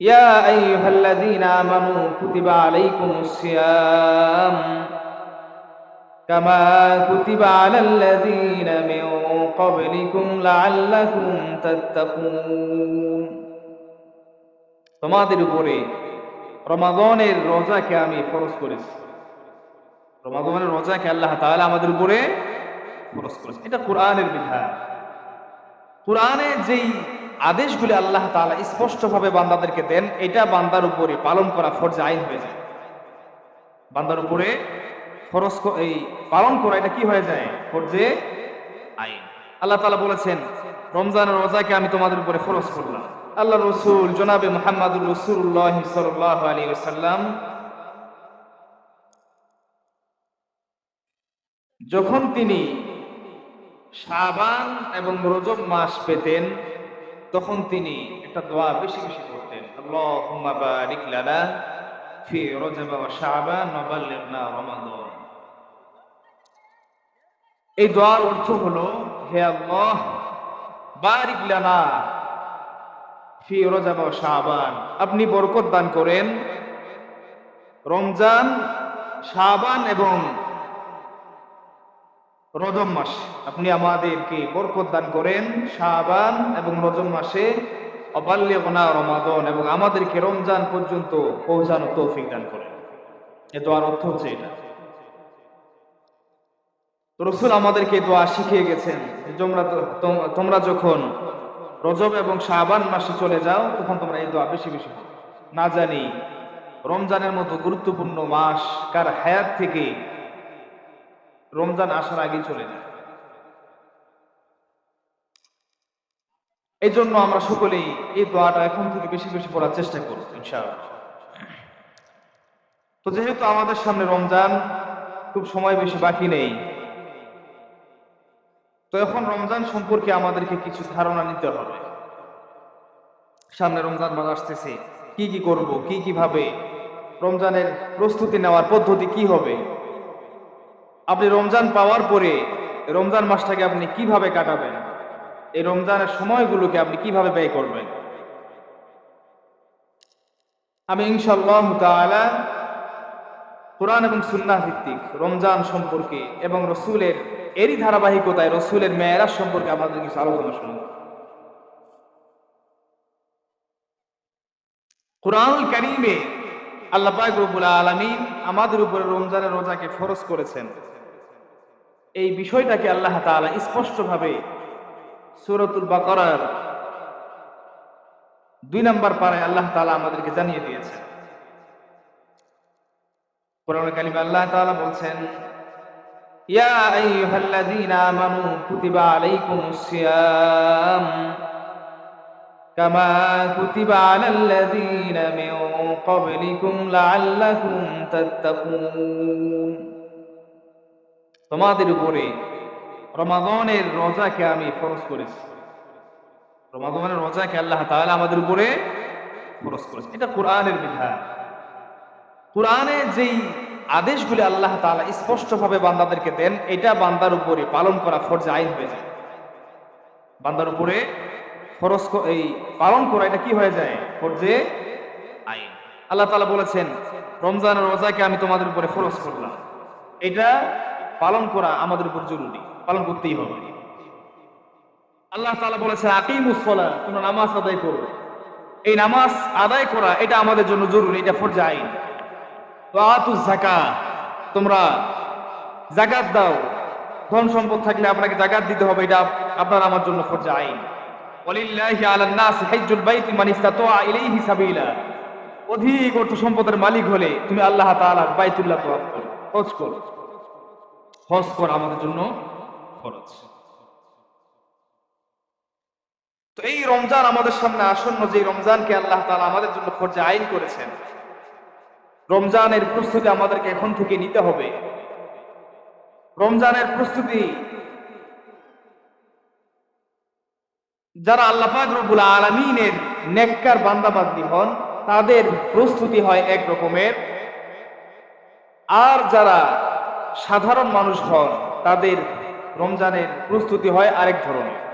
يا أيها الذين آمنوا كتب عليكم الصيام كما كتب على الذين من قبلكم لعلكم تتقون তোমাদের উপরে রমাদনের রোজাকে আমি ফরজ করেছি রমাদনের রোজাকে আল্লাহ তাআলা আমাদের উপরে ফরজ করেছে এটা কোরআনের বিধান কোরআনে যেই আদেশগুলি আল্লাহ তাআলা স্পষ্টভাবে বান্দাদেরকে দেন, এটা বান্দার উপরে পালন করা ফরজ আইন হয়ে যায়। বান্দার উপরে ক- এই পালন করা, এটা কি হয়ে যায়? ফরজে আইন। আল্লাহ তাআলা বলেছেন, রমজানের রোজাকে আমি তোমাদের উপরে ফরজ করলাম। আল্লাহ রসুল জনাবে মোহাম্মদুর রসুল্লাহ সাল্লাহ আলী সাল্লাম যখন তিনি শাবান এবং রজব মাস পেতেন তখন তিনি একটা দোয়া বেশি বেশি করতেন, আল্লাহুম্মা বারিক লানা ফি রজব ওয়া শাবান ওয়া বাল্লিগনা রমাদান। এই দোয়ার অর্থ হলো, হে আল্লাহ, বারিক লানা ফি রজব ওয়া শাবান। আপনি বরকত দান করেন রমজান, শাবান এবং রজব মাস। আপনি আমাদেরকে বরকত দান করেন শাবান এবং রজম মাসে অবাল্য গোনা রমাদন এবং আমাদেরকে রমজান পর্যন্ত পৌঁছানো তৌফিক দান করেন। এ দোয়ার অর্থ হচ্ছে এটা। রসুল আমাদেরকে দোয়া শিখিয়ে গেছেন তোমরা তোমরা যখন রজব এবং শাবান মাসে চলে যাও, তখন তোমরা এই দোয়া বেশি বেশি না জানি রমজানের মতো গুরুত্বপূর্ণ মাস কার হায়াত থেকে রমজান আসার আগেই চলে যায়। এই জন্য আমরা সকলেই এই দোয়াটা এখন থেকে বেশি বেশি পড়ার চেষ্টা করব, ইনশাআল্লাহ। তো যেহেতু আমাদের সামনে রমজান, খুব সময় বেশি বাকি নেই, তো এখন রমজান সম্পর্কে আমাদেরকে কিছু ধারণা নিতে হবে। সামনে রমজান মাস আসতেছে, কি কি করব, কি কীভাবে, রমজানের প্রস্তুতি নেওয়ার পদ্ধতি কি হবে আপনি রমজান পাওয়ার পরে রমজান মাসটাকে আপনি কীভাবে কাটাবেন? এই রমজানের সময়গুলোকে আপনি কীভাবে ব্যয় করবেন? আমি ইনশাল্লাহ তাআলা কোরআন এবং সুন্নাহ ভিত্তিক রমজান সম্পর্কে এবং রসুলের, এরই ধারাবাহিকতায় রসুলের মেয়েরাজ সম্পর্কে আমাদের কিছু আলোচনা শুনব কোরআনুল কারিমে আল্লাহ পাক রব্বুল আলামিন আমাদের উপরে রমজানের রোজাকে ফরজ করেছেন। এই বিষয়টাকে আল্লাহ তাআলা স্পষ্টভাবে সূরাতুল বাকারার দুই নম্বর পারায় আল্লাহ তালা আমাদেরকে জানিয়ে দিয়েছেন। কোরআন কারিমে আল্লাহ তাআলা বলছেন, ইয়া আইয়ুহাল্লাযীনা আমানু কুতিবা আলাইকুমুস সিয়াম কামা কুতিবা আলাল্লাযীনা মিন ক্বাবলিকুম লাআল্লাকুম তাত্তাকুন। তোমাদের উপরে রমাদানের রোজাকে আমি ফরজ করেছি। রমাদানের রোজাকে আল্লাহ তাআলা আমাদের উপরে ফরজ করেছে এটা কোরআনের বিধান। কোরআনে যেই আদেশগুলি আল্লাহ তাআলা স্পষ্টভাবে বান্দাদেরকে দেন, এটা বান্দার উপরে পালন করা ফরজ আইন হয়ে যায়। বান্দার উপরে ফরজ এই পালন করা, এটা কি হয়ে যায়? ফরজে আইন। আল্লাহ তাআলা বলেছেন, রমজানের রোজাকে আমি তোমাদের উপরে ফরজ করলাম। এটা পালন করা আমাদের উপর জরুরি, পালন করতেই হবে। আল্লাহ তাআলা বলেছে আকিমুস সালাহ তোমরা নামাজ আদায় করো। এই নামাজ আদায় করা, এটা আমাদের জন্য জরুরি, এটা ফরজ আইন। জাকা তোমরা জাকাত দাও। ধন সম্পদ থাকলে আপনাকে জাকাত দিতে হবে, এটা আপনার আমার জন্য ফরজ আইন। অধিক অর্থ সম্পদের মালিক হলে তুমি আল্লাহ তাআলার বাইতুল্লাহ তওয়াফ করো। হজ করো আমাদের জন্য ফরজ। তো এই রমজান আমাদের সামনে আসন্ন যে রমজানকে আল্লাহ তাআলা আমাদের জন্য ফরজে আইন করেছেন, রমজানের প্রস্তুতি আমাদেরকে এখন থেকে নিতে হবে। রমজানের প্রস্তুতি যারা আল্লাহ পাক রব্বুল আলামিনের নেককার বান্দাবান্দি হন, তাদের প্রস্তুতি হয় এক রকমের। আর যারা সাধারণ মানুষ হন, তাদের রমজানের প্রস্তুতি হয় আরেক ধরনের।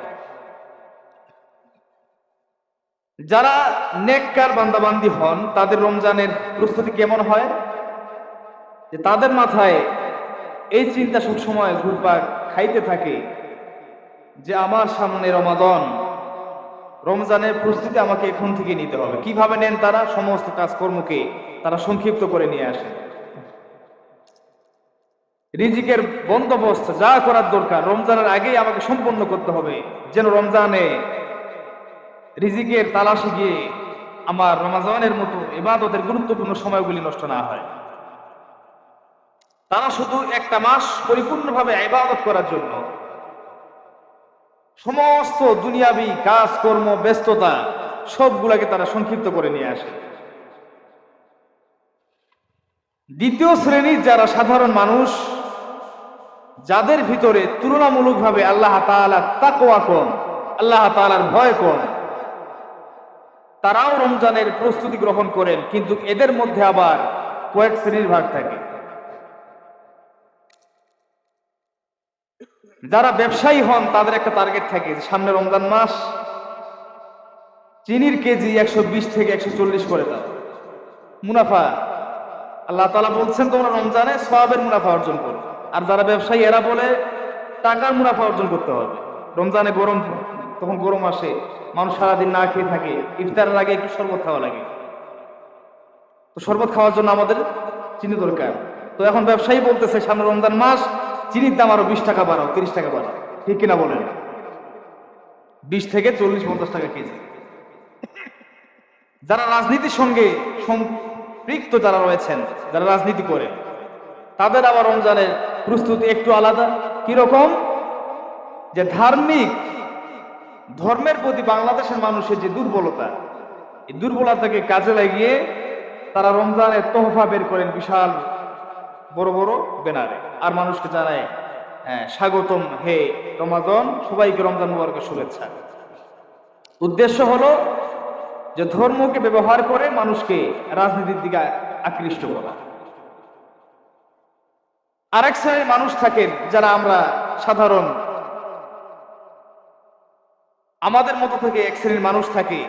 যারা নেককার বান্দাবান্দি হন, তাদের রমজানের প্রস্তুতি কেমন হয়? যে তাদের মাথায় এই চিন্তা সবসময় ঘুরপাক খাইতে থাকে যে, আমার সামনে রমাদন, রমজানের প্রস্তুতি আমাকে এখন থেকে নিতে হবে। কীভাবে নেন তারা? সমস্ত কাজকর্মকে তারা সংক্ষিপ্ত করে নিয়ে আসেন। রিজিকের বন্দোবস্ত যা করার দরকার, রমজানের আগেই আমাকে সম্পন্ন করতে হবে। যেন রমজানে রিজিকের তালাশে গিয়ে আমার রমাজানের মতো ইবাদতের গুরুত্বপূর্ণ সময়গুলি নষ্ট না হয়। তারা শুধু একটা মাস পরিপূর্ণভাবে ইবাদত করার জন্য। সমস্ত দুনিয়াবি কাজকর্ম ব্যস্ততা সবগুলাকে তারা সংক্ষিপ্ত করে নিয়ে আসে। দ্বিতীয় শ্রেণির যারা সাধারণ মানুষ যাদের ভিতরে তুলনামূলকভাবে আল্লাহ তাআলার তাকওয়া কম, আল্লাহ তাআলার ভয় কম, তারাও রমজানের প্রস্তুতি গ্রহণ করেন, কিন্তু এদের মধ্যে আবার কয়েক শ্রেণির ভাগ থাকে। যারা ব্যবসায়ী হন, তাদের একটা টার্গেট থাকে সামনে রমজান মাস, চিনির কেজি একশো বিশ থেকে একশো চল্লিশ করে দাও। মুনাফা। আল্লাহ তালা বলছেন, তোমরা রমজানে সবের মুনাফা অর্জন করো। আর যারা ব্যবসায়ী, এরা বলে টাকার মুনাফা অর্জন করতে হবে। রমজানে গরম তখন গরম আসে। মানুষ সারাদিন না খেয়ে থাকে। ইফতারের আগে একটু শরবত খাওয়া লাগে। তো শরবত খাওয়ার জন্য আমাদের চিনি দরকার। তো এখন ব্যবসায়ী বলতেছে, সামনে রমজান মাস, চিনির দাম আরও বিশ টাকা বাড়াও, তিরিশ টাকা বাড়াও। ঠিক কিনা বলেন? বিশ থেকে চল্লিশ, পঞ্চাশ টাকা কেজি। যারা রাজনীতির সঙ্গে সম্পৃক্ত যারা রয়েছেন, যারা রাজনীতি করে, তাদের আবার রমজানের প্রস্তুতি একটু আলাদা। কীরকম? যে ধার্মিক ধর্মের প্রতি বাংলাদেশের মানুষের যে দুর্বলতা এই দুর্বলতাকে কাজে লাগিয়ে তারা রমজানের তোহফা বের করেন বিশাল বড় বড় ব্যানারে। আর মানুষকে জানায় হ্যাঁ, স্বাগতম হে রমাজন সবাইকে রমজান মুবারকের শুভেচ্ছা। উদ্দেশ্য হলো যে ধর্মকে ব্যবহার করে মানুষকে রাজনীতির দিকে আকৃষ্ট করা। আরেক শ্রেণির মানুষ থাকেন যারা আমরা সাধারণ। আমাদের মতো থেকে এক শ্রেণির মানুষ থাকে,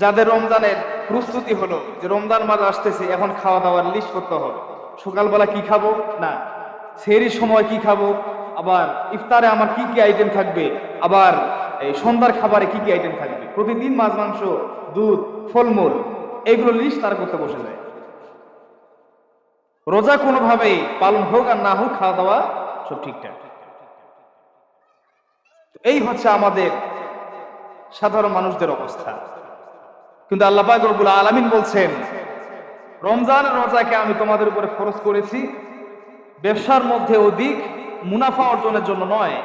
যাদের রমজানের প্রস্তুতি হলো যে রমজান মাস আসতেছে, এখন খাওয়া দাওয়ার লিস্ট করতে হবে। সকালবেলা কি খাব? না। সেরির সময় কি খাব? আবার ইফতারে আমার কি কি আইটেম থাকবে? আবার এই সন্ধ্যার খাবারে কি কি আইটেম থাকবে? প্রতিদিন মাছ, মাংস, দুধ, ফলমূল, এইগুলো লিস্ট তারা করতে বসে যায়। রোজা কোনোভাবে পালন হোক আর না হোক খাওয়া দাওয়া সব ঠিকঠাক। এই হচ্ছে আমাদের সাধারণ মানুষদের অবস্থা। কিন্তু আল্লাহ পাক রব্বুল আলামিন বলছেন, রমজান রোজাকে আমি তোমাদের উপরে খরচ করেছি ব্যবসার মধ্যে অধিক, মুনাফা অর্জনের জন্য নয়।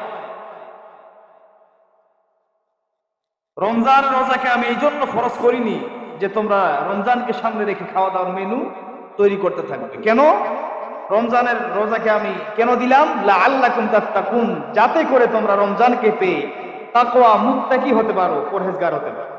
রমজান রোজাকে আমি এই জন্য খরচ করিনি যে তোমরা রমজানকে সামনে রেখে খাওয়া দাওয়ার মেনু তৈরি করতে থাকবে। কেন? রমজানের রোজাকে আমি কেন দিলাম? লা আল্লাহ তাত্তাকুন, যাতে করে তোমরা রমজানকে পেয়ে তাকোয়া মুক্তা কি হতে পারো, পরহেজগার হতে পারো।